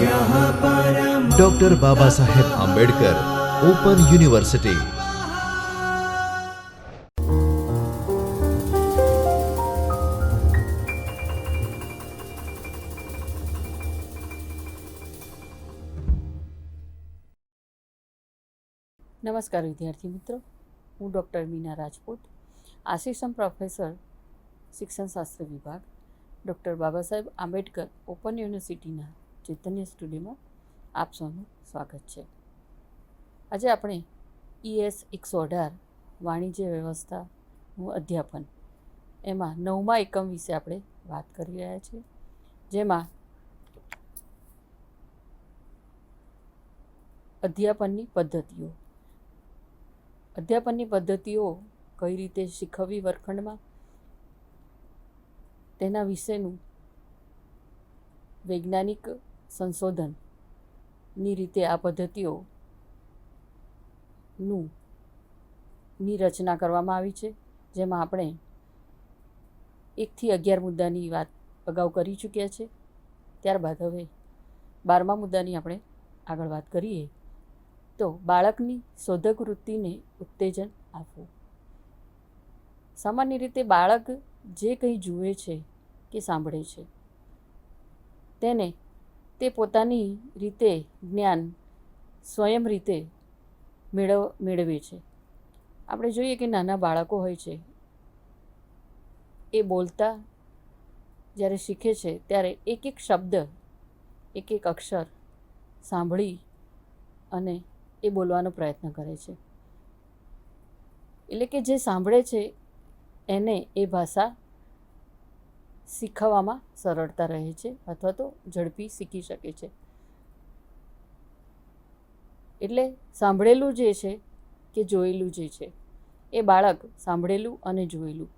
Doctor Baba Saheb Ambedkar open university નમસ્કાર વિદ્યાર્થી મિત્રો, હું doctor Meena Rajput, assistant professor, શિક્ષણશાસ્ત્ર વિભાગ, ડૉક્ટર બાબા સાહેબ આંબેડકર ઓપન યુનિવર્સિટીના ચૈતન્ય સ્ટુડિયોમાં આપ સૌનું સ્વાગત છે. આજે આપણે ઈએસ એકસો અઢાર, વાણિજ્ય વ્યવસ્થાનું અધ્યાપન, એમાં નવમા એકમ વિશે આપણે વાત કરી રહ્યા છીએ, જેમાં અધ્યાપનની પદ્ધતિઓ. અધ્યાપનની પદ્ધતિઓ કઈ રીતે શીખવવી વર્ગખંડમાં, તેના વિશેનું વૈજ્ઞાનિક સંશોધનની રીતે આ પદ્ધતિઓ નું ની રચના કરવામાં આવી છે, જેમાં આપણે એકથી અગિયાર મુદ્દાની વાત અગાઉ કરી ચૂક્યા છે. ત્યારબાદ હવે બારમા મુદ્દાની આપણે આગળ વાત કરીએ તો બાળકની શોધક વૃત્તિને ઉત્તેજન આપવું. સામાન્ય રીતે બાળક જે કંઈ જુએ છે કે સાંભળે છે, તેને તે પોતાની રીતે જ્ઞાન સ્વયં રીતે મેળવ, મેળવે છે. આપણે જોઈએ કે નાના બાળકો હોય છે, એ બોલતા જ્યારે શીખે છે, ત્યારે એક એક શબ્દ, એક એક અક્ષર સાંભળી અને એ બોલવાનો પ્રયત્ન કરે છે. એટલે કે જે સાંભળે છે, એને એ ભાષા શીખવવામાં સરળતા રહે છે અથવા તો ઝડપી શીખી શકે છે. એટલે સાંભળેલું જે છે કે જોયેલું જે છે, એ બાળક સાંભળેલું અને જોયેલું.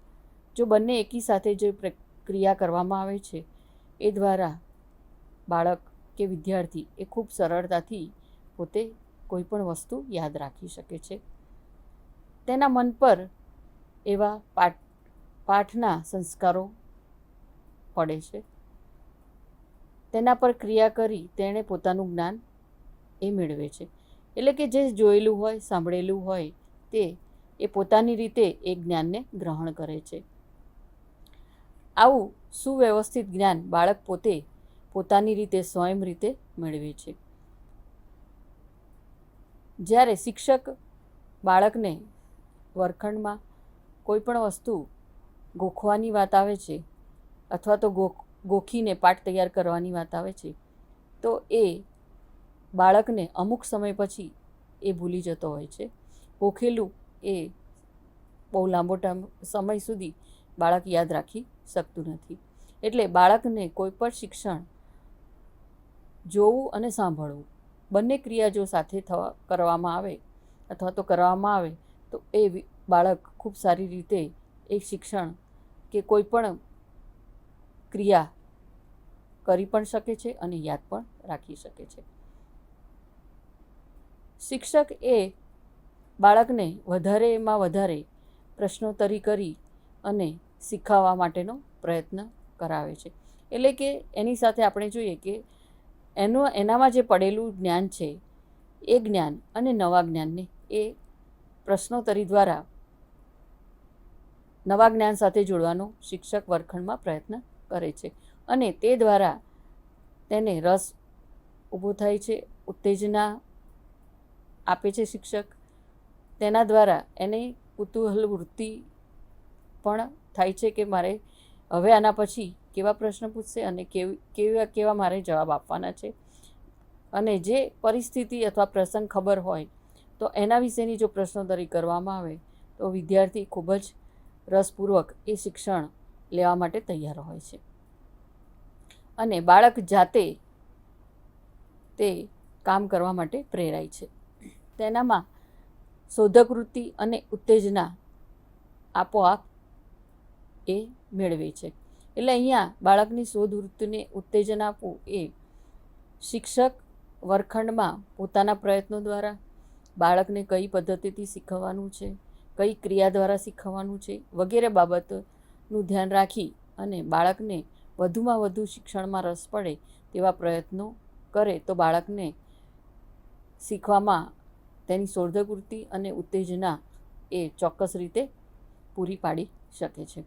જો બંને એકી સાથે જે પ્રક્રિયા કરવામાં આવે છે, એ દ્વારા બાળક કે વિદ્યાર્થી એ ખૂબ સરળતાથી પોતે કોઈ પણ વસ્તુ યાદ રાખી શકે છે. તેના મન પર એવા પાઠ, પાઠના સંસ્કારો પડે છે. તેના પર ક્રિયા કરી તેણે પોતાનું જ્ઞાન એ મેળવે છે. એટલે કે જે જોયેલું હોય, સાંભળેલું હોય, તે એ પોતાની રીતે એ જ્ઞાનને ગ્રહણ કરે છે. આવું સુવ્યવસ્થિત જ્ઞાન બાળક પોતે પોતાની રીતે સ્વયં રીતે મેળવે છે. જ્યારે શિક્ષક બાળકને વર્ખંડમાં કોઈ પણ વસ્તુ ગોખવાની વાત આવે છે અથવા તો ગોખીને પાઠ તૈયાર કરવાની વાત આવે છે, તો એ બાળકને અમુક સમય પછી એ ભૂલી જતો હોય છે. ગોખેલું એ બહુ લાંબો ટાઈમ સમય સુધી બાળક યાદ રાખી શકતું નથી. એટલે બાળકને કોઈ પણ શિક્ષણ જોવું અને સાંભળવું, બંને ક્રિયા જો સાથે થવા, કરવામાં આવે અથવા તો કરવામાં આવે, તો એ બાળક ખૂબ સારી રીતે એ શિક્ષણ કે કોઈ પણ ક્રિયા કરી પણ શકે છે અને યાદ પણ રાખી શકે છે. શિક્ષક એ બાળકને વધારેમાં વધારે પ્રશ્નોત્તરી કરી અને શીખવવા માટેનો પ્રયત્ન કરાવે છે. એટલે કે એની સાથે આપણે જોઈએ કે એનું, એનામાં જે પડેલું જ્ઞાન છે, એ જ્ઞાન અને નવા જ્ઞાનને એ પ્રશ્નોત્તરી દ્વારા નવા જ્ઞાન સાથે જોડવાનો શિક્ષક વર્ગખંડમાં પ્રયત્ન કરે છે. અને તે દ્વારા તેને રસ ઊભો થાય છે, ઉત્તેજના આપે છે શિક્ષક. તેના દ્વારા એને કુતૂહલ વૃત્તિ પણ થાય છે કે મારે હવે આના પછી કેવા પ્રશ્ન પૂછશે અને કેવી, કેવા કેવા મારે જવાબ આપવાના છે. અને જે પરિસ્થિતિ અથવા પ્રસંગ ખબર હોય, તો એના વિશેની જો પ્રશ્નોત્તરી કરવામાં આવે, તો વિદ્યાર્થી ખૂબ જ રસપૂર્વક એ શિક્ષણ લેવા માટે તૈયાર હોય છે. અને બાળક જાતે તે કામ કરવા માટે પ્રેરાય છે. તેનામાં શોધક વૃત્તિ અને ઉત્તેજના આપોઆપ એ મેળવે છે. એટલે અહીંયા બાળકની શોધ વૃત્તિને ઉત્તેજન આપવું એ શિક્ષક વર્ગખંડમાં પોતાના પ્રયત્નો દ્વારા, બાળકને કઈ પદ્ધતિથી શીખવવાનું છે, કઈ ક્રિયા દ્વારા શીખવવાનું છે, વગેરે બાબતનું ધ્યાન રાખી અને બાળકને વધુમાં વધુ શિક્ષણમાં રસ પડે તેવા પ્રયત્નો કરે તો બાળકને શીખવામાં તેની શોધકૃતિ અને ઉત્તેજના એ ચોક્કસ રીતે પૂરી પાડી શકે છે.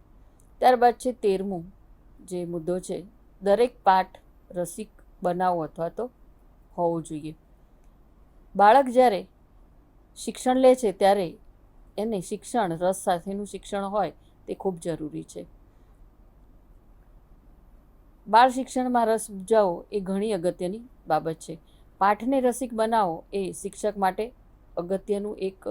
ત્યારબાદ છે તેરમું જે મુદ્દો છે, દરેક પાઠ રસિક બનાવો અથવા તો હોવો જોઈએ. બાળક જ્યારે શિક્ષણ લે છે ત્યારે એને શિક્ષણ, રસ સાથેનું શિક્ષણ હોય તે ખૂબ જરૂરી છે. બાળ શિક્ષણમાં રસ ઉપજાવો એ ઘણી અગત્યની બાબત છે. પાઠને રસિક બનાવો એ શિક્ષક માટે અગત્યનું એક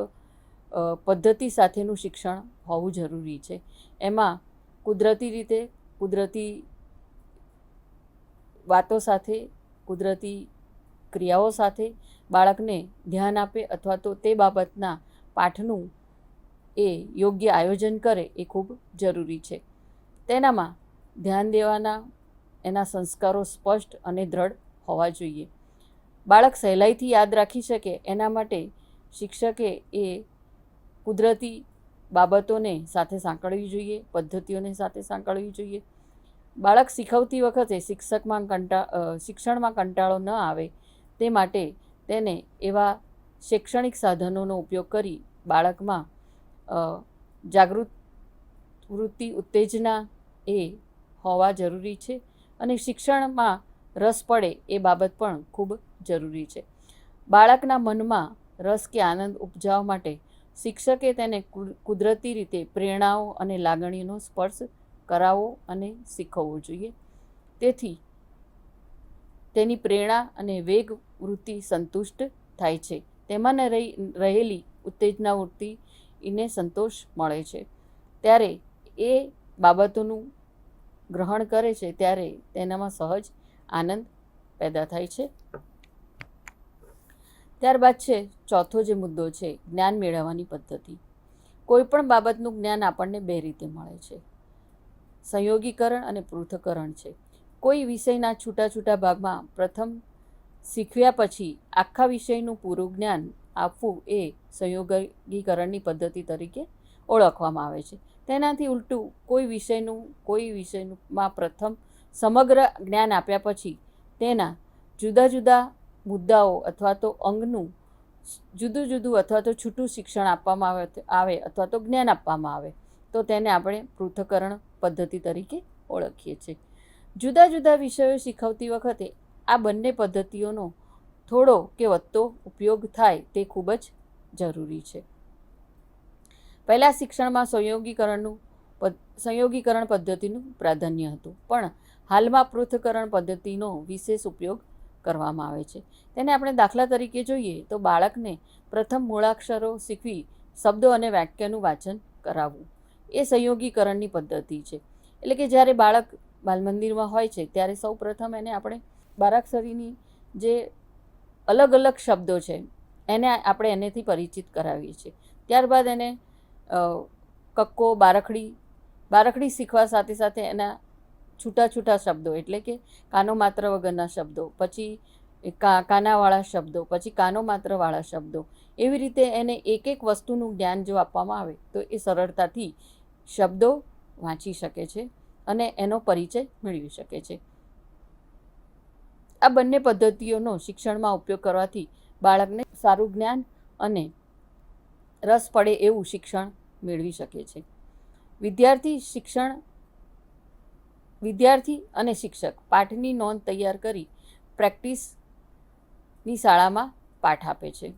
પદ્ધતિ સાથેનું શિક્ષણ હોવું જરૂરી છે. એમાં કુદરતી રીતે કુદરતી વાતો સાથે, કુદરતી ક્રિયાઓ સાથે બાળકને ધ્યાન આપે અથવા તો તે બાબતના પાઠનું એ યોગ્ય આયોજન કરે એ ખૂબ જરૂરી છે. તેનામાં ધ્યાન દેવાના, એના સંસ્કારો સ્પષ્ટ અને દ્રઢ હોવા જોઈએ. બાળક સહેલાઈથી યાદ રાખી શકે, એના માટે શિક્ષકે એ કુદરતી બાબતોને સાથે સાંકળવી જોઈએ, પદ્ધતિઓને સાથે સાંકળવી જોઈએ. બાળક શીખવતી વખતે શિક્ષકમાં કંટા શિક્ષણમાં કંટાળો ન આવે, તે માટે તેને એવા શૈક્ષણિક સાધનોનો ઉપયોગ કરી બાળકમાં જાગૃત વૃત્તિ ઉત્તેજના એ હોવા જરૂરી છે અને શિક્ષણમાં રસ પડે એ બાબત પણ ખૂબ જરૂરી છે. બાળકના મનમાં રસ કે આનંદ ઉપજાવવા માટે શિક્ષકે તેને કુદરતી રીતે પ્રેરણાઓ અને લાગણીનો સ્પર્શ કરાવવો અને શીખવવો જોઈએ. તેથી તેની પ્રેરણા અને વેગ વૃત્તિ સંતુષ્ટ થાય છે. તેમાં રહી, રહેલી ઉત્તેજના વૃત્તિ એને સંતોષ મળે છે. ત્યારે એ બાબતોનું ગ્રહણ કરે છે, ત્યારે તેનામાં સહજ આનંદ પેદા થાય છે. ત્યારબાદ છે, ચોથો જે મુદ્દો છે, જ્ઞાન મેળવવાની પદ્ધતિ. કોઈ પણ બાબતનું જ્ઞાન આપણને બે રીતે મળે છે. સંયોગીકરણ અને પૃથ્થકરણ છે. કોઈ વિષયના છૂટા છૂટા ભાગમાં પ્રથમ શીખવ્યા પછી આખા વિષયનું પૂરું જ્ઞાન આપવું એ સંયોગીકરણની પદ્ધતિ તરીકે ઓળખવામાં આવે છે. તેનાથી ઉલટું, કોઈ વિષયનું, કોઈ વિષયમાં પ્રથમ સમગ્ર જ્ઞાન આપ્યા પછી તેના જુદા જુદા મુદ્દાઓ અથવા તો અંગનું જુદું જુદું અથવા તો છૂટું શિક્ષણ આપવામાં આવે આવે અથવા તો જ્ઞાન આપવામાં આવે, તો તેને આપણે પૃથ્થકરણ પદ્ધતિ તરીકે ઓળખીએ છીએ. જુદા જુદા વિષયો શીખવતી વખતે આ બંને પદ્ધતિઓનો થોડો કે વધતો ઉપયોગ થાય તે ખૂબ જ જરૂરી છે. પહેલાં શિક્ષણમાં સંયોગીકરણનું સંયોગીકરણ પદ્ધતિનું પ્રાધાન્ય હતું, પણ હાલમાં પૃથ્થકરણ પદ્ધતિનો વિશેષ ઉપયોગ કરવામાં આવે છે. તેને આપણે દાખલા તરીકે જોઈએ તો બાળકને પ્રથમ મૂળાક્ષરો શીખવી, શબ્દો અને વાક્યનું વાંચન કરાવવું, એ સંયોગીકરણની પદ્ધતિ છે. એટલે કે જ્યારે બાળક બાલમંદિરમાં હોય છે, ત્યારે સૌ પ્રથમ એને આપણે બારાક્ષરીની જે અલગ અલગ શબ્દો છે. એને આપણે એનેથી પરિચિત કરાવીએ છીએ. ત્યારબાદ એને કક્કો, બારખડી બારખડી શીખવા સાથે સાથે એના છૂટા છૂટા શબ્દો એટલે કે કાનો માત્ર વગરના શબ્દો, પછી કા, કાનાવાળા શબ્દો, પછી કાનો માત્રવાળા શબ્દો. એવી રીતે એને એક એક વસ્તુનું જ્ઞાન જો આપવામાં આવે તો એ સરળતાથી શબ્દો વાંચી શકે છે અને એનો પરિચય મેળવી શકે છે. આ બંને પદ્ધતિઓનો શિક્ષણમાં ઉપયોગ કરવાથી બાળકને સારું જ્ઞાન અને રસ પડે એવું શિક્ષણ મેળવી શકે છે. વિદ્યાર્થી શિક્ષણ, વિદ્યાર્થી અને શિક્ષક પાઠની નોંધ તૈયાર કરી પ્રેક્ટિસની શાળામાં પાઠ આપે છે.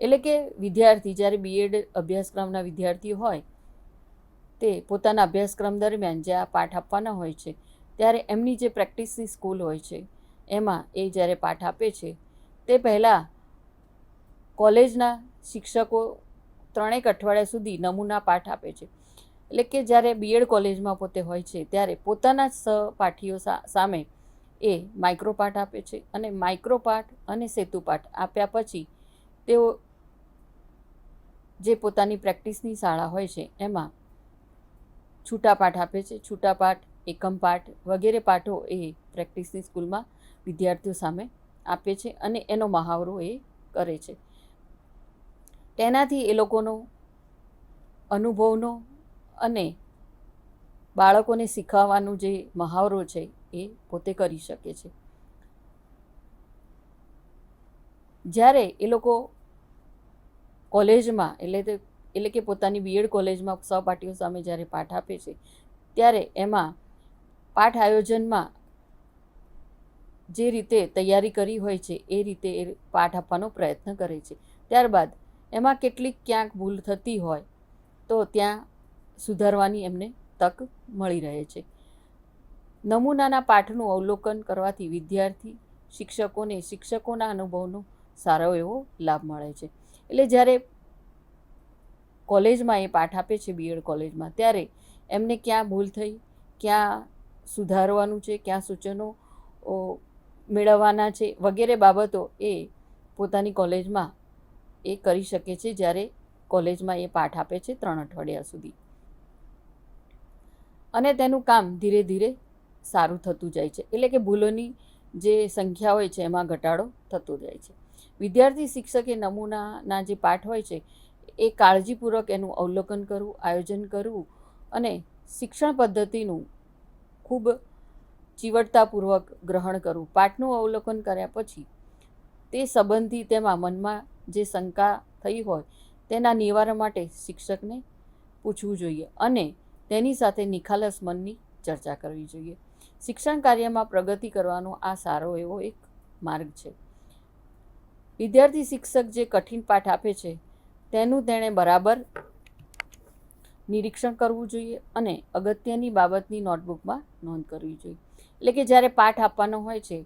એટલે કે વિદ્યાર્થી જ્યારે બીએડ અભ્યાસક્રમના વિદ્યાર્થીઓ હોય, તે પોતાના અભ્યાસક્રમ દરમિયાન જે આ પાઠ આપવાના હોય છે, ત્યારે એમની જે પ્રેક્ટિસની સ્કૂલ હોય છે એમાં એ જ્યારે પાઠ આપે છે, તે પહેલાં કોલેજના શિક્ષકો ત્રણેક અઠવાડિયા સુધી નમૂના પાઠ આપે છે. એટલે કે જ્યારે બીએડ કોલેજમાં પોતે હોય છે, ત્યારે પોતાના સહપાઠીઓ સામે એ માઇક્રોપાઠ આપે છે અને માઇક્રો પાઠ અને સેતુ પાઠ આપ્યા પછી તેઓ જે પોતાની પ્રેક્ટિસની શાળા હોય છે, એમાં છૂટા પાઠ આપે છે. છૂટા પાઠ, એકમ પાઠ વગેરે પાઠો એ પ્રેક્ટિસની સ્કૂલમાં વિદ્યાર્થીઓ સામે આપે છે અને એનો મહાવરો એ કરે છે. તેનાથી એ લોકોનો અનુભવનો અને બાળકોને શીખવવાનું જે મહાવરો છે એ પોતે કરી શકે છે. જ્યારે એ લોકો કોલેજમાં એટલે તે એટલે કે પોતાની બીએડ કોલેજમાં સહપાઠીઓ સામે જ્યારે પાઠ આપે છે, ત્યારે એમાં પાઠ આયોજનમાં જે રીતે તૈયારી કરી હોય છે, એ રીતે એ પાઠ આપવાનો પ્રયત્ન કરે છે. ત્યારબાદ એમાં કેટલીક ક્યાંક ભૂલ થતી હોય, તો ત્યાં સુધારવાની એમને તક મળી રહે છે. નમૂનાના પાઠનું અવલોકન કરવાથી વિદ્યાર્થી શિક્ષકોને શિક્ષકોના અનુભવનો સારો એવો લાભ મળે છે. એટલે જ્યારે કોલેજમાં એ પાઠ આપે છે બીએડ કોલેજમાં, ત્યારે એમને ક્યાં ભૂલ થઈ, ક્યાં સુધારવાનું છે, ક્યાં સૂચનો મેળવવાના છે વગેરે બાબતો એ પોતાની કોલેજમાં એ કરી શકે છે જ્યારે કોલેજમાં એ પાઠ આપે છે ત્રણ અઠવાડિયા સુધી. અને તેનું કામ ધીરે ધીરે સારું થતું જાય છે. એટલે કે ભૂલોની જે સંખ્યા હોય છે એમાં ઘટાડો થતો જાય છે. વિદ્યાર્થી શિક્ષકે નમૂનાના જે પાઠ હોય છે એ કાળજીપૂર્વક એનું અવલોકન કરવું, આયોજન કરવું અને શિક્ષણ પદ્ધતિનું ખૂબ ચીવટતાપૂર્વક ગ્રહણ કરવું પાઠનું અવલોકન કર્યા પછી તે સંબંધી તેમાં મનમાં જે શંકા થઈ હોય તેના નિવારણ માટે શિક્ષકને પૂછવું જોઈએ અને તેની સાથે નિખાલસ મનની ચર્ચા કરવી જોઈએ. શિક્ષણ કાર્યમાં પ્રગતિ કરવાનો આ સારો એવો એક માર્ગ છે. વિદ્યાર્થી શિક્ષક જે કઠિન પાઠ આપે છે તેનું તેણે બરાબર નિરીક્ષણ કરવું જોઈએ અને અગત્યની બાબતની નોટબુકમાં નોંધ કરવી જોઈએ. એટલે કે જ્યારે પાઠ આપવાનો હોય છે,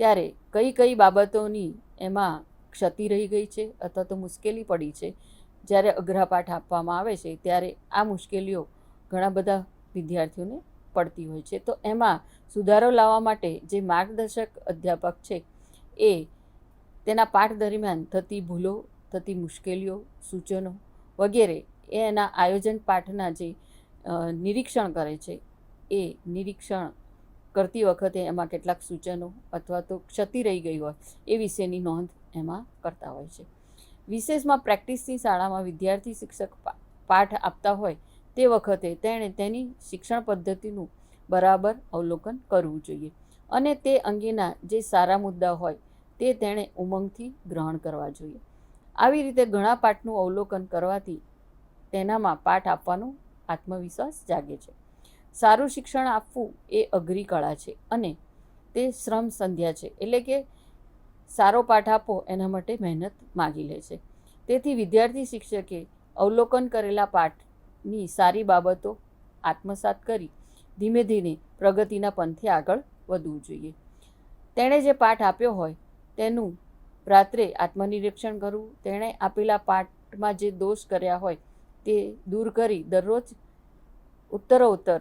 ત્યારે કઈ કઈ બાબતોની એમાં ક્ષતિ રહી ગઈ છે અથવા તો મુશ્કેલી પડી છે, જ્યારે અઘરા પાઠ આપવામાં આવે છે, ત્યારે આ મુશ્કેલીઓ ઘણા બધા વિદ્યાર્થીઓને પડતી હોય છે. તો એમાં સુધારો લાવવા માટે જે માર્ગદર્શક અધ્યાપક છે, એ તેના પાઠ દરમિયાન થતી ભૂલો, થતી મુશ્કેલીઓ, સૂચનો વગેરે એ એના આયોજન પાઠના જે નિરીક્ષણ કરે છે, એ નિરીક્ષણ કરતી વખતે એમાં કેટલાક સૂચનો અથવા તો ક્ષતિ રહી ગઈ હોય એ વિશેની નોંધ એમાં કરતા હોય છે. વિશેષમાં પ્રેક્ટિસની શાળામાં વિદ્યાર્થી શિક્ષક પાઠ આપતા હોય તે વખતે તેણે તેની શિક્ષણ પદ્ધતિનું બરાબર અવલોકન કરવું જોઈએ અને તે અંગેના જે સારા મુદ્દા હોય તે તેણે ઉમંગથી ગ્રહણ કરવા જોઈએ. આવી રીતે ઘણા પાઠનું અવલોકન કરવાથી તેનામાં પાઠ આપવાનો આત્મવિશ્વાસ જાગે છે. સારું શિક્ષણ આપવું એ અઘરી કળા છે અને તે શ્રમ સંધ્યા છે. એટલે કે સારો પાઠ આપો એના માટે મહેનત માગી લે છે. તેથી વિદ્યાર્થી શિક્ષકે અવલોકન કરેલા પાઠની સારી બાબતો આત્મસાત કરી ધીમે ધીમે પ્રગતિના પંથે આગળ વધવું જોઈએ. તેણે જે પાઠ આપ્યો હોય તેનું રાત્રે આત્મનિરીક્ષણ કરવું, તેણે આપેલા પાઠમાં જે દોષ કર્યા હોય તે દૂર કરી દરરોજ ઉત્તરોત્તર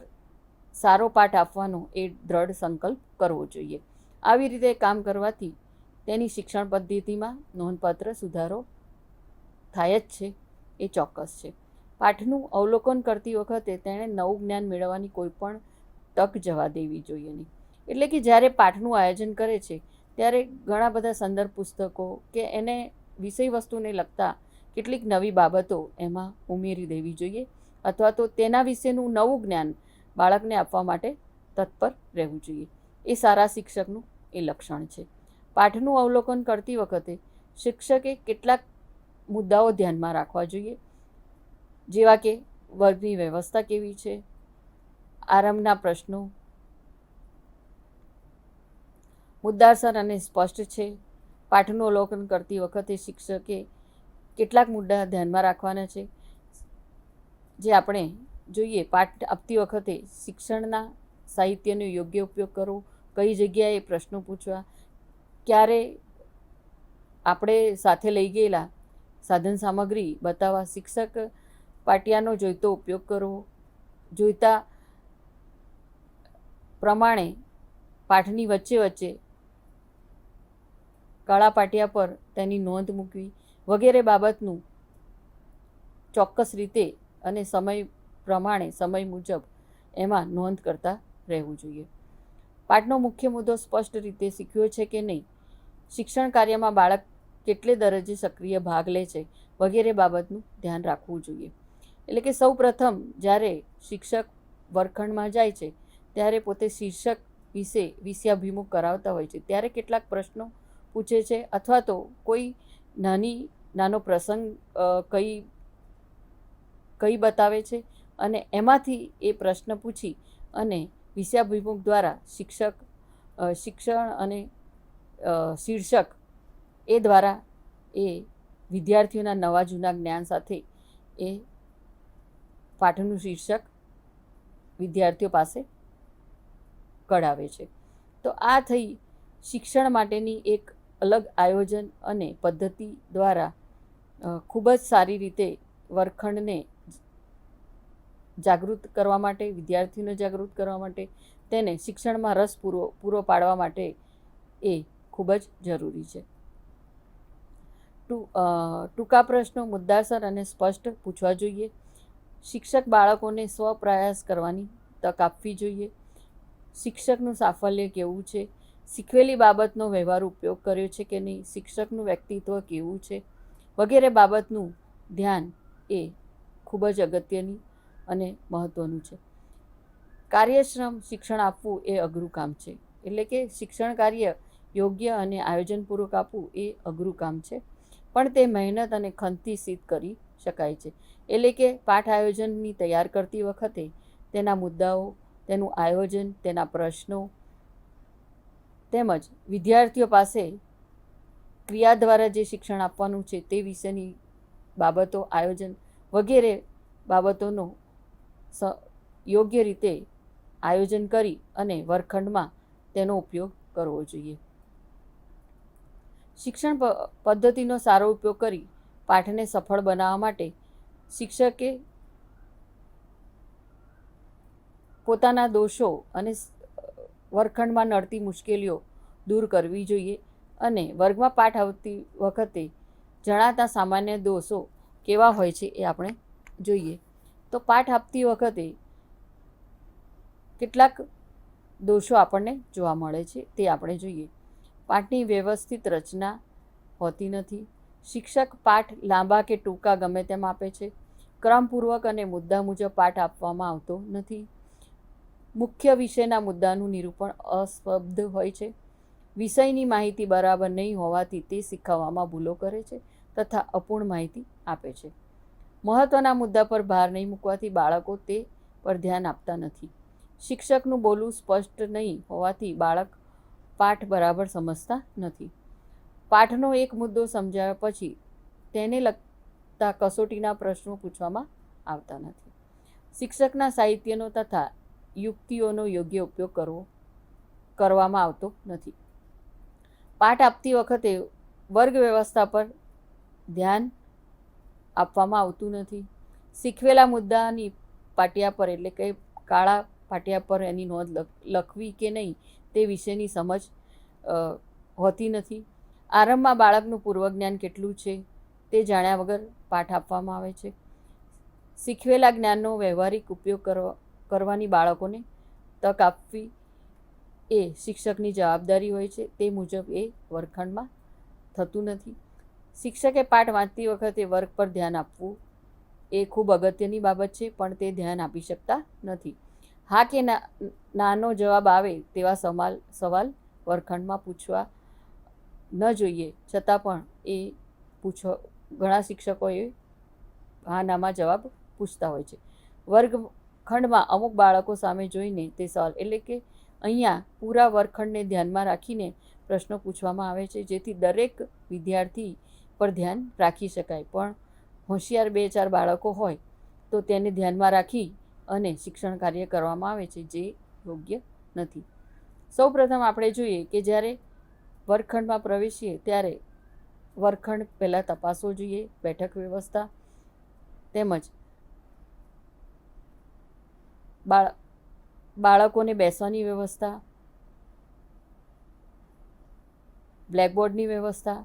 સારો પાઠ આપવાનો એ દ્રઢ સંકલ્પ કરવો જોઈએ. આવી રીતે કામ કરવાથી તેની શિક્ષણ પદ્ધતિમાં નોંધપાત્ર સુધારો થાય જ છે, એ ચોક્કસ છે. પાઠનું અવલોકન કરતી વખતે તેણે નવું જ્ઞાન મેળવવાની કોઈ પણ તક જવા દેવી જોઈએ નહીં. એટલે કે જ્યારે પાઠનું આયોજન કરે છે, ત્યારે ઘણા બધા સંદર્ભ પુસ્તકો કે એને વિષય વસ્તુને લગતા કેટલીક નવી બાબતો એમાં ઉમેરી દેવી જોઈએ, અથવા તો તેના વિશેનું નવું જ્ઞાન બાળકને આપવા માટે તત્પર રહેવું જોઈએ. એ સારા શિક્ષકનું એ લક્ષણ છે. પાઠનું અવલોકન કરતી વખતે શિક્ષકે કેટલાક મુદ્દાઓ ધ્યાનમાં રાખવા જોઈએ. જેવા કે વર્ગની વ્યવસ્થા કેવી છે? આરંભના પ્રશ્નો. મુદ્દાસર અને સ્પષ્ટ છે. પાઠનું અવલોકન કરતી વખતે શિક્ષકે કેટલાક મુદ્દા ધ્યાનમાં રાખવાના છે. જે આપણે જોઈએ, પાઠ આપતી વખતે શિક્ષણના સાહિત્યનો યોગ્ય ઉપયોગ કરવો, કઈ જગ્યાએ પ્રશ્નો પૂછવા, ક્યારે આપણે સાથે લઈ ગયેલા સાધન સામગ્રી બતાવવા, શિક્ષક પાટિયાનો જોઈતો ઉપયોગ કરવો, જોઈતા પ્રમાણે પાઠની વચ્ચે વચ્ચે કાળા પાટિયા પર તેની નોંધ મૂકવી વગેરે બાબતનું ચોક્કસ રીતે અને સમય પ્રમાણે સમય મુજબ એમાં નોંધ કરતા રહેવું જોઈએ. પાઠનો મુખ્ય મુદ્દો સ્પષ્ટ રીતે શીખ્યો છે કે નહીં? શિક્ષણ કાર્યમાં બાળક કેટલે દરજ્જે સક્રિય ભાગ લે છે વગેરે બાબતનું ધ્યાન રાખવું જોઈએ. એટલે કે સૌ પ્રથમ જ્યારે શિક્ષક વર્ગખંડમાં જાય છે, ત્યારે પોતે શીર્ષક વિશે વિષયાભિમુખ કરાવતા હોય છે. ત્યારે કેટલાક પ્રશ્નો પૂછે છે અથવા તો કોઈ નાની, નાનો પ્રસંગ કઈ કઈ બતાવે છે અને એમાંથી એ પ્રશ્ન પૂછી અને વિષયાભિમુખ દ્વારા શિક્ષક શિક્ષણ અને શીર્ષક એ દ્વારા એ વિદ્યાર્થીઓના નવા જૂના જ્ઞાન સાથે એ પાઠનું શીર્ષક વિદ્યાર્થીઓ પાસે કઢાવે છે. તો આ થઈ શિક્ષણ માટેની એક અલગ આયોજન અને પદ્ધતિ દ્વારા ખૂબ જ સારી રીતે વર્ગખંડને જાગૃત કરવા માટે, વિદ્યાર્થીઓને જાગૃત કરવા માટે, તેને શિક્ષણમાં રસ પૂરો પૂરો પાડવા માટે એ ખૂબ જ જરૂરી છે. ટૂ- ટૂંકા પ્રશ્નો મુદ્દાસર અને સ્પષ્ટ પૂછવા જોઈએ. શિક્ષક બાળકોને સ્વપ્રયાસ કરવાની તક આપવી જોઈએ. શિક્ષકનું સાફલ્ય કેવું છે? શીખવેલી બાબતનો વ્યવહાર ઉપયોગ કર્યો છે કે નહીં? શિક્ષકનું વ્યક્તિત્વ કેવું છે? વગેરે બાબતનું ધ્યાન એ ખૂબ જ અગત્યની અને મહત્ત્વનું છે. કાર્યશ્રમ શિક્ષણ આપવું એ અઘરું કામ છે. એટલે કે શિક્ષણ કાર્ય યોગ્ય અને આયોજનપૂર્વક આપવું એ અઘરું કામ છે. પણ તે મહેનત અને ખંતથી સિદ્ધ કરી શકાય છે. એટલે કે પાઠ આયોજનની તૈયાર કરતી વખતે તેના મુદ્દાઓ, તેનું આયોજન, તેના પ્રશ્નો તેમજ વિદ્યાર્થીઓ પાસે ક્રિયા દ્વારા જે શિક્ષણ આપવાનું છે તે વિશેની બાબતો, આયોજન વગેરે બાબતોનો યોગ્ય રીતે આયોજન કરી અને વર્ગખંડમાં તેનો ઉપયોગ કરવો જોઈએ. શિક્ષણ પદ્ધતિનો સારો ઉપયોગ કરી પાઠને સફળ બનાવવા માટે શિક્ષકે પોતાના દોષો અને વર્ગખંડમાં નડતી મુશ્કેલીઓ દૂર કરવી જોઈએ અને વર્ગમાં પાઠ આવતી વખતે જણાતા સામાન્ય દોષો કેવા હોય છે એ આપણે જોઈએ. તો પાઠ આપતી વખતે કેટલાક દોષો આપણને જોવા મળે છે, તે આપણે જોઈએ. પાઠની વ્યવસ્થિત રચના હોતી નથી. શિક્ષક પાઠ લાંબા કે ટૂંકા ગમે તેમ આપે છે. ક્રમપૂર્વક અને મુદ્દા મુજબ પાઠ આપવામાં આવતો નથી. મુખ્ય વિષયના મુદ્દાનું નિરૂપણ અસ્પબ્ધ હોય છે. વિષયની માહિતી બરાબર નહીં હોવાથી તે શીખવવામાં ભૂલો કરે છે તથા અપૂર્ણ માહિતી આપે છે. મહત્ત્વના મુદ્દા પર ભાર નહીં મૂકવાથી બાળકો તે પર ધ્યાન આપતા નથી. શિક્ષકનું બોલવું સ્પષ્ટ નહીં હોવાથી બાળક પાઠ બરાબર સમજતા નથી. પાઠનો એક મુદ્દો સમજાવ્યા પછી તેને લગતા કસોટીના પ્રશ્નો પૂછવામાં આવતા નથી. શિક્ષકના સાહિત્યનો તથા યુક્તિઓનો યોગ્ય ઉપયોગ કરવો, કરવામાં આવતો નથી. પાઠ આપતી વખતે વર્ગ વ્યવસ્થા પર ધ્યાન આપવામાં આવતું નથી. શીખવેલા મુદ્દાની પાટિયા પર, એટલે કે કાળા પાટિયા પર એની નોંધ લખ- લખવી કે નહીં, તે વિશેની સમજ હોતી નથી. આરંભમાં બાળકનું પૂર્વજ્ઞાન કેટલું છે, તે જાણ્યા વગર પાઠ આપવામાં આવે છે. શીખવેલા જ્ઞાનનો વ્યવહારિક ઉપયોગ કરવા, કરવાની બાળકોને તક આપવી એ શિક્ષકની જવાબદારી હોય છે, તે મુજબ એ વર્ગખંડમાં થતું નથી. શિક્ષકે પાઠ વાંચતી વખતે વર્ગ પર ધ્યાન આપવું એ ખૂબ અગત્યની બાબત છે, પણ તે ધ્યાન આપી શકતા નથી. હા કે નાનો જવાબ આવે તેવા સવાલ સવાલ વર્ગખંડમાં પૂછવા ન જોઈએ. છતાં પણ એ પૂછો, ઘણા શિક્ષકોએ હા નામાં જવાબ પૂછતા હોય છે. વર્ગખંડમાં અમુક બાળકો સામે જોઈને તે સવાલ, એટલે કે અહીંયા પૂરા વર્ગખંડને ધ્યાનમાં રાખીને પ્રશ્નો પૂછવામાં આવે છે, જેથી દરેક વિદ્યાર્થી પર ધ્યાન રાખી શકાય. પણ હોશિયાર બે ચાર બાળકો હોય તો તેને ધ્યાનમાં રાખી અને શિક્ષણ કાર્ય કરવામાં આવે છે, જે યોગ્ય નથી. સૌપ્રથમ આપણે જોઈએ કે જ્યારે વર્ગખંડમાં પ્રવેશીએ ત્યારે વર્ગખંડ પહેલાં તપાસવો જોઈએ, બેઠક વ્યવસ્થા તેમજ બાળ, બાળકોને બેસવાની વ્યવસ્થા, બ્લેકબોર્ડની વ્યવસ્થા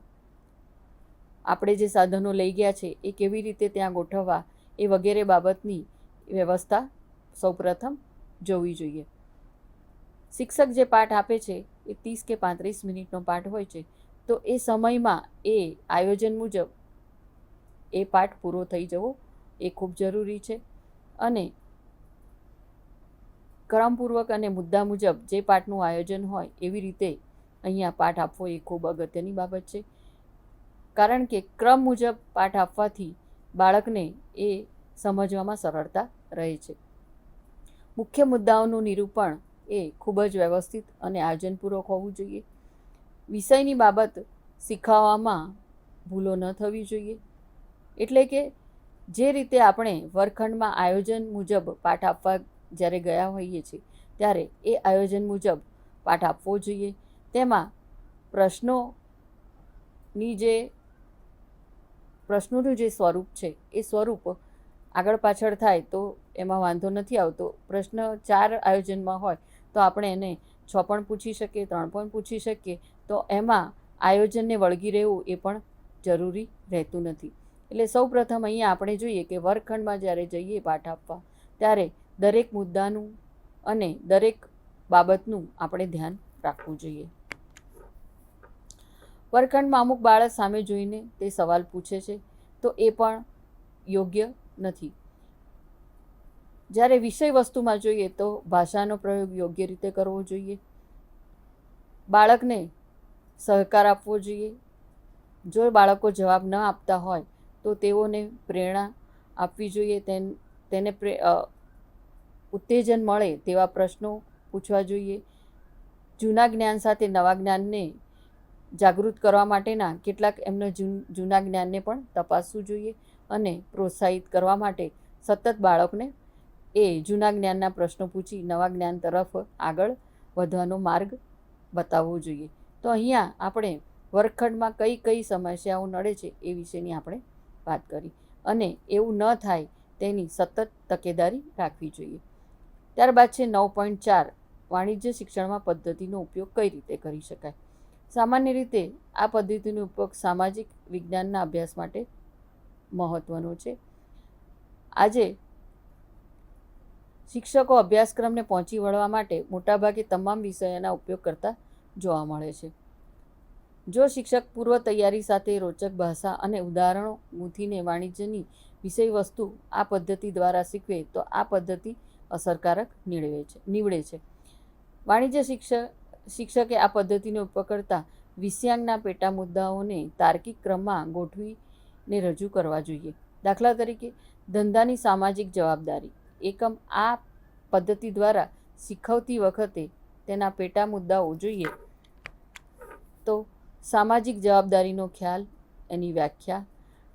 આપણે જે સાધનો લઈ ગયા છે, એ કેવી રીતે ત્યાં ગોઠવવા, એ વગેરે બાબતની વ્યવસ્થા સૌપ્રથમ જોવી જોઈએ. શિક્ષક જે પાઠ આપે છે, એ ત્રીસ કે પાંત્રીસ મિનિટનો પાઠ હોય છે, તો એ સમયમાં એ આયોજન મુજબ એ પાઠ પૂરો થઈ જવો એ ખૂબ જરૂરી છે. અને ક્રમપૂર્વક અને મુદ્દા મુજબ જે પાઠનું આયોજન હોય એવી રીતે અહીંયા પાઠ આપવો એ ખૂબ અગત્યની બાબત છે. કારણ કે ક્રમ મુજબ પાઠ આપવાથી બાળકને એ સમજવામાં સરળતા રહે છે. મુખ્ય મુદ્દાઓનું નિરૂપણ એ ખૂબ જ વ્યવસ્થિત અને આયોજનપૂર્વક હોવું જોઈએ. વિષયની બાબત શીખવવામાં ભૂલો ન થવી જોઈએ. એટલે કે જે રીતે આપણે વર્ગખંડમાં આયોજન મુજબ પાઠ આપવા જ્યારે ગયા હોઈએ છીએ, ત્યારે એ આયોજન મુજબ પાઠ આપવો જોઈએ. તેમાં પ્રશ્નોની જે પ્રશ્નોનું જે સ્વરૂપ છે, એ સ્વરૂપ આગળ પાછળ થાય તો એમાં વાંધો નથી આવતો. પ્રશ્ન ચાર આયોજનમાં હોય તો આપણે એને છ પણ પૂછી શકીએ, ત્રણ પણ પૂછી શકીએ, તો એમાં આયોજનને વળગી રહેવું એ પણ જરૂરી રહેતું નથી. એટલે સૌ પ્રથમ અહીંયા આપણે જોઈએ કે વર્ગખંડમાં જ્યારે જઈએ પાઠ આપવા, ત્યારે દરેક મુદ્દાનું અને દરેક બાબતનું આપણે ધ્યાન રાખવું જોઈએ. વર્ગખંડમાં અમુક બાળક સામે જોઈને તે સવાલ પૂછે છે, તો એ પણ યોગ્ય નથી. જ્યારે વિષય વસ્તુમાં જોઈએ તો ભાષાનો પ્રયોગ યોગ્ય રીતે કરવો જોઈએ, બાળકને સહકાર આપવો જોઈએ. જો બાળકો જવાબ ન આપતા હોય, તો તેઓને પ્રેરણા આપવી જોઈએ, તેન પ્રે ઉત્તેજન મળે તેવા પ્રશ્નો પૂછવા જોઈએ. જૂના જ્ઞાન સાથે નવા જ્ઞાનને જાગૃત કરવા માટેના કેટલાક એમના જૂના જ્ઞાનને પણ તપાસવું જોઈએ અને પ્રોત્સાહિત કરવા માટે સતત બાળકને એ જૂના જ્ઞાનના પ્રશ્નો પૂછી નવા જ્ઞાન તરફ આગળ વધવાનો માર્ગ બતાવવો જોઈએ. તો અહીંયા આપણે વર્ગખંડમાં કઈ કઈ સમસ્યાઓ નડે છે એ વિશેની આપણે વાત કરી. અને એવું ન થાય તેની સતત તકેદારી રાખવી જોઈએ. ત્યારબાદ છે નવ પોઈન્ટ ચાર, વાણિજ્ય શિક્ષણમાં પદ્ધતિનો ઉપયોગ કઈ રીતે કરી શકાય? સામાન્ય રીતે આ પદ્ધતિનો ઉપયોગ સામાજિક વિજ્ઞાનના અભ્યાસ માટે મહત્ત્વનો છે. આજે શિક્ષકો અભ્યાસક્રમને પહોંચી વળવા માટે મોટાભાગે તમામ વિષયોના ઉપયોગ કરતા જોવા મળે છે. જો શિક્ષક પૂર્વ તૈયારી સાથે રોચક ભાષા અને ઉદાહરણો ગૂંથીને વાણિજ્યની વિષય વસ્તુ આ પદ્ધતિ દ્વારા શીખવે તો આ પદ્ધતિ અસરકારક નીવડે છે નીવડે છે. વાણિજ્ય શિક્ષક શિક્ષકે આ પદ્ધતિનો કરતા વિષયાંગના પેટા મુદ્દાઓને તાર્કિક ક્રમમાં ગોઠવીને રજૂ કરવા જોઈએ. દાખલા તરીકે, ધંધાની સામાજિક જવાબદારી. એકમ આ પદ્ધતિ દ્વારા શીખવતી વખતે તેના પેટા મુદ્દાઓ જોઈએ તો સામાજિક જવાબદારીનો ખ્યાલ, એની વ્યાખ્યા,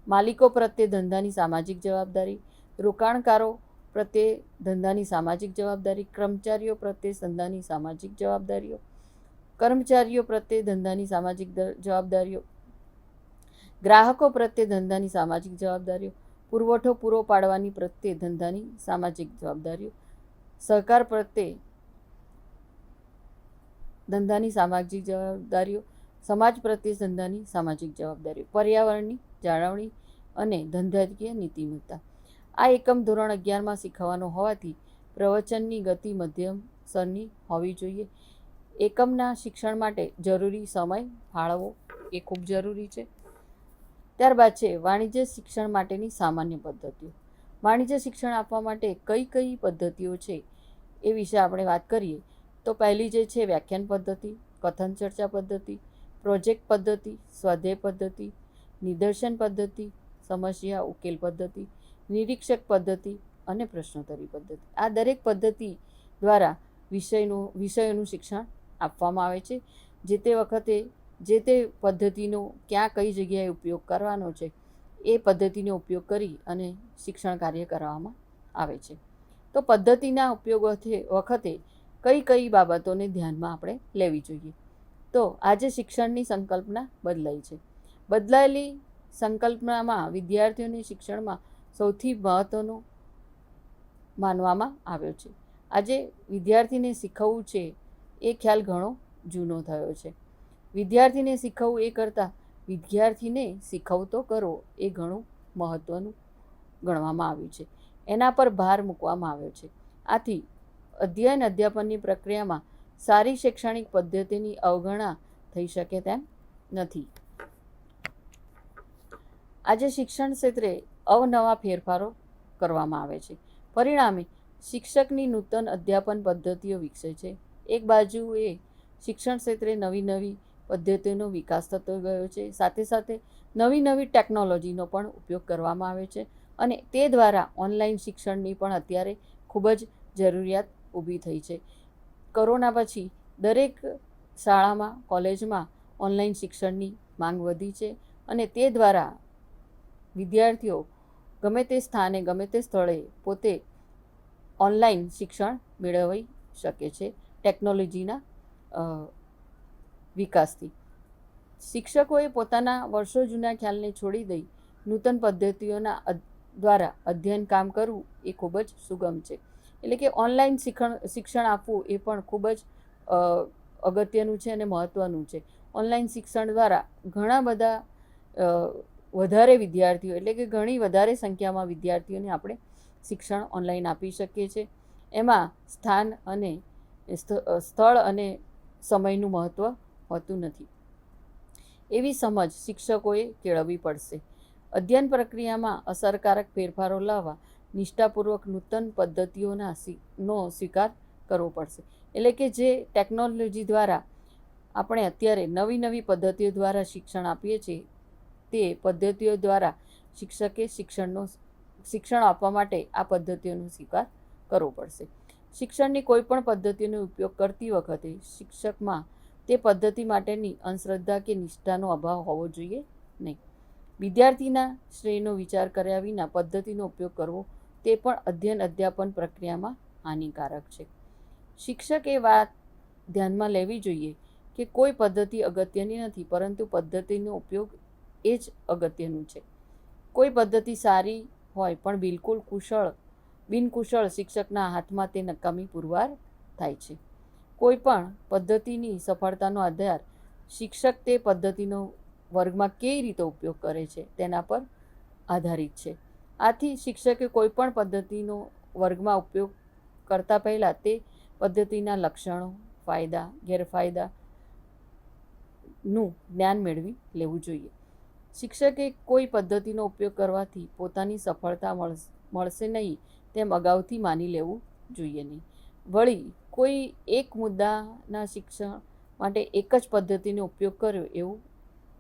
માલિકો પ્રત્યે ધંધાની સામાજિક જવાબદારી, રોકાણકારો પ્રત્યે ધંધાની સામાજિક જવાબદારી, કર્મચારીઓ પ્રત્યે ધંધાની સામાજિક જવાબદારીઓ કર્મચારીઓ પ્રત્યે ધંધાની સામાજિક જવાબદારીઓ. ગ્રાહકો પ્રત્યે ધંધાની સામાજિક જવાબદારીઓ. પુરવઠો પૂરો પાડવાની પ્રત્યે ધંધાની સામાજિક જવાબદારીઓ. સહકાર પ્રત્યે ધંધાની સામાજિક જવાબદારીઓ. સમાજ પ્રત્યે ધંધાની સામાજિક જવાબદારીઓ. પર્યાવરણની જાળવણી અને ધંધાકીય નીતિમત્તા. આ એકમ ધોરણ અગિયારમાં શીખવાનો હોવાથી પ્રવચનની ગતિ મધ્યમ સ્તરની હોવી જોઈએ. એકમના શિક્ષણ માટે જરૂરી સમય ફાળવવો એ ખૂબ જરૂરી છે. ત્યારબાદ છે, વાણિજ્ય શિક્ષણ માટેની સામાન્ય પદ્ધતિઓ. વાણિજ્ય શિક્ષણ આપવા માટે કઈ કઈ પદ્ધતિઓ છે એ વિશે આપણે વાત કરીએ, તો પહેલી જે છે, વ્યાખ્યાન પદ્ધતિ, કથન ચર્ચા પદ્ધતિ, પ્રોજેક્ટ પદ્ધતિ, સ્વાધ્યાય પદ્ધતિ, નિદર્શન પદ્ધતિ, સમસ્યા ઉકેલ પદ્ધતિ, નિરીક્ષક પદ્ધતિ અને પ્રશ્નોત્તરી પદ્ધતિ. આ દરેક પદ્ધતિ દ્વારા વિષયનું, વિષયોનું શિક્ષણ આપવામાં આવે છે. જે તે વખતે જે તે પદ્ધતિનો ક્યાં કઈ જગ્યાએ ઉપયોગ કરવાનો છે, એ પદ્ધતિનો ઉપયોગ કરી અને શિક્ષણ કાર્ય કરવામાં આવે છે. તો પદ્ધતિના ઉપયોગ વખતે- કઈ કઈ બાબતોને ધ્યાનમાં આપણે લેવી જોઈએ? તો આજે શિક્ષણની સંકલ્પના બદલાઈ છે. બદલાયેલી સંકલ્પનામાં વિદ્યાર્થીઓને શિક્ષણમાં સૌથી મહત્ત્વનો માનવામાં આવ્યો છે. આજે વિદ્યાર્થીને શીખવવું છે એ ખ્યાલ ઘણો જૂનો થયો છે. વિદ્યાર્થીને શીખવવું એ કરતાં વિદ્યાર્થીને શીખવતો કરવો એ ઘણું મહત્ત્વનું ગણવામાં આવ્યું છે. એના પર ભાર મૂકવામાં આવ્યો છે. આથી અધ્યયન અધ્યાપનની પ્રક્રિયામાં સારી શૈક્ષણિક પદ્ધતિની અવગણના થઈ શકે તેમ નથી. આજે શિક્ષણ ક્ષેત્રે અવનવા ફેરફારો કરવામાં આવે છે. પરિણામે શિક્ષકની નૂતન અધ્યાપન પદ્ધતિઓ વિકસે છે. એક બાજુએ શિક્ષણ ક્ષેત્રે નવી નવી પદ્ધતિઓનો વિકાસ થતો ગયો છે. સાથે સાથે નવી નવી ટેકનોલોજીનો પણ ઉપયોગ કરવામાં આવે છે અને તે દ્વારા ઓનલાઈન શિક્ષણની પણ અત્યારે ખૂબ જ જરૂરિયાત ઊભી થઈ છે. કોરોના પછી દરેક શાળામાં, કોલેજમાં ઓનલાઈન શિક્ષણની માંગ વધી છે અને તે દ્વારા વિદ્યાર્થીઓ ગમે તે સ્થાને, ગમે તે સ્થળે પોતે ઓનલાઈન શિક્ષણ મેળવી શકે છે. ટેકનોલોજીના વિકાસથી. શિક્ષકોએ પોતાના વર્ષો જૂના ખ્યાલને છોડી દઈ નૂતન પદ્ધતિઓના દ્વારા અધ્યયન કામ કરવું એ ખૂબ જ સુગમ છે. એટલે કે ઓનલાઈન શિક્ષણ શિક્ષણ આપવું એ પણ ખૂબ જ અગત્યનું છે અને મહત્ત્વનું છે. ઓનલાઈન શિક્ષણ દ્વારા ઘણા બધા વધારે વિદ્યાર્થીઓ એટલે કે ઘણી વધારે સંખ્યામાં વિદ્યાર્થીઓને આપણે શિક્ષણ ઓનલાઈન આપી શકીએ છીએ. એમાં સ્થાન અને સ્થળ અને સમયનું મહત્ત્વ હોતું નથી. એવી સમજ શિક્ષકોએ કેળવવી પડશે. અધ્યયન પ્રક્રિયામાં અસરકારક ફેરફારો લાવવા નિષ્ઠાપૂર્વક નૂતન પદ્ધતિઓના નો સ્વીકાર કરવો પડશે. એટલે કે જે ટેકનોલોજી દ્વારા આપણે અત્યારે નવી નવી પદ્ધતિઓ દ્વારા શિક્ષણ આપીએ છીએ, તે પદ્ધતિઓ દ્વારા શિક્ષકે શિક્ષણનો શિક્ષણ આપવા માટે આ પદ્ધતિઓનો સ્વીકાર કરવો પડશે. શિક્ષણની કોઈ પણ પદ્ધતિનો ઉપયોગ કરતી વખતે શિક્ષકમાં તે પદ્ધતિ માટેની અંધશ્રદ્ધા કે નિષ્ઠાનો અભાવ હોવો જોઈએ નહીં. વિદ્યાર્થીના શ્રેયનો વિચાર કર્યા વિના પદ્ધતિનો ઉપયોગ કરવો તે પણ અધ્યયન અધ્યાપન પ્રક્રિયામાં હાનિકારક છે. શિક્ષક એ વાત ધ્યાનમાં લેવી જોઈએ કે કોઈ પદ્ધતિ અગત્યની નથી, પરંતુ પદ્ધતિનો ઉપયોગ એ જ અગત્યનું છે. કોઈ પદ્ધતિ સારી હોય પણ બિલકુલ કુશળ બિનકુશળ શિક્ષકના હાથમાં તે નકામી પુરવાર થાય છે. કોઈ પણ પદ્ધતિની સફળતાનો આધાર શિક્ષક તે પદ્ધતિનો વર્ગમાં કેવી રીતે ઉપયોગ કરે છે તેના પર આધારિત છે. આથી શિક્ષકે કોઈપણ પદ્ધતિનો વર્ગમાં ઉપયોગ કરતા પહેલાં તે પદ્ધતિના લક્ષણો, ફાયદા, ગેરફાયદાનું જ્ઞાન મેળવી લેવું જોઈએ. શિક્ષકે કોઈ પદ્ધતિનો ઉપયોગ કરવાથી પોતાની સફળતા મળશે મળશે નહીં તેમ અગાઉથી માની લેવું જોઈએ નહીં. વળી, કોઈ એક મુદ્દાના શિક્ષણ માટે એક જ પદ્ધતિનો ઉપયોગ કર્યો એવું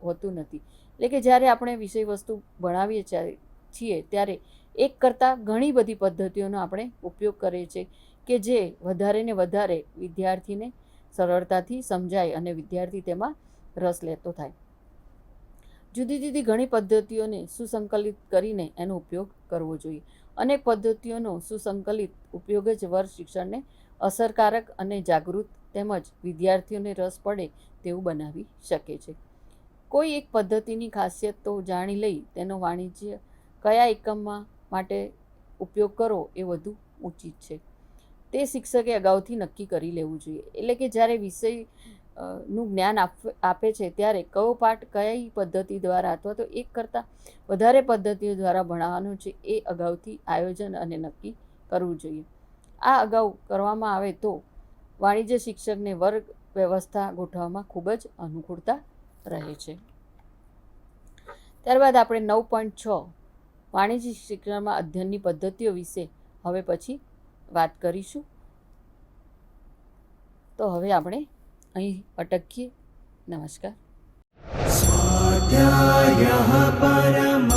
હોતું નથી. એટલે કે જ્યારે આપણે વિષય વસ્તુ ભણાવીએ છીએ- ત્યારે એક કરતાં ઘણી બધી પદ્ધતિઓનો આપણે ઉપયોગ કરીએ છીએ કે જે વધારે ને વધારે વિદ્યાર્થીને સરળતાથી સમજાય અને વિદ્યાર્થી તેમાં રસ લેતો થાય. જુદી જુદી ઘણી પદ્ધતિઓને સુસંકલિત કરીને એનો ઉપયોગ કરવો જોઈએ. અનેક પદ્ધતિઓનો સુસંકલિત ઉપયોગ જ વર્ષ શિક્ષણને અસરકારક અને જાગૃત તેમજ વિદ્યાર્થીઓને રસ પડે તેવું બનાવી શકે છે. કોઈ એક પદ્ધતિની ખાસિયત તો જાણી લઈ તેનો વાણિજ્ય કયા એકમમાં માટે ઉપયોગ કરો એ વધુ ઉચિત છે. તે શિક્ષકે અગાઉથી નક્કી કરી લેવું જોઈએ. એટલે કે જ્યારે વિષય નું જ્ઞાન આપ- છે ત્યારે કયો પાઠ કઈ પદ્ધતિ દ્વારા અથવા તો એક કરતાં વધારે પદ્ધતિઓ દ્વારા ભણાવવાનું છે એ અગાઉથી આયોજન અને નક્કી કરવું જોઈએ. આ અગાઉ કરવામાં આવે તો વાણિજ્ય શિક્ષકને વર્ગ વ્યવસ્થા ગોઠવવામાં ખૂબ જ અનુકૂળતા રહે છે. ત્યારબાદ આપણે નવ પોઈન્ટ છ વાણિજ્ય શિક્ષણમાં અધ્યયનની પદ્ધતિઓ વિશે હવે પછી વાત કરીશું. તો હવે આપણે અહીં અટકીએ. નમસ્કાર. સ્વાધ્યાય પરમં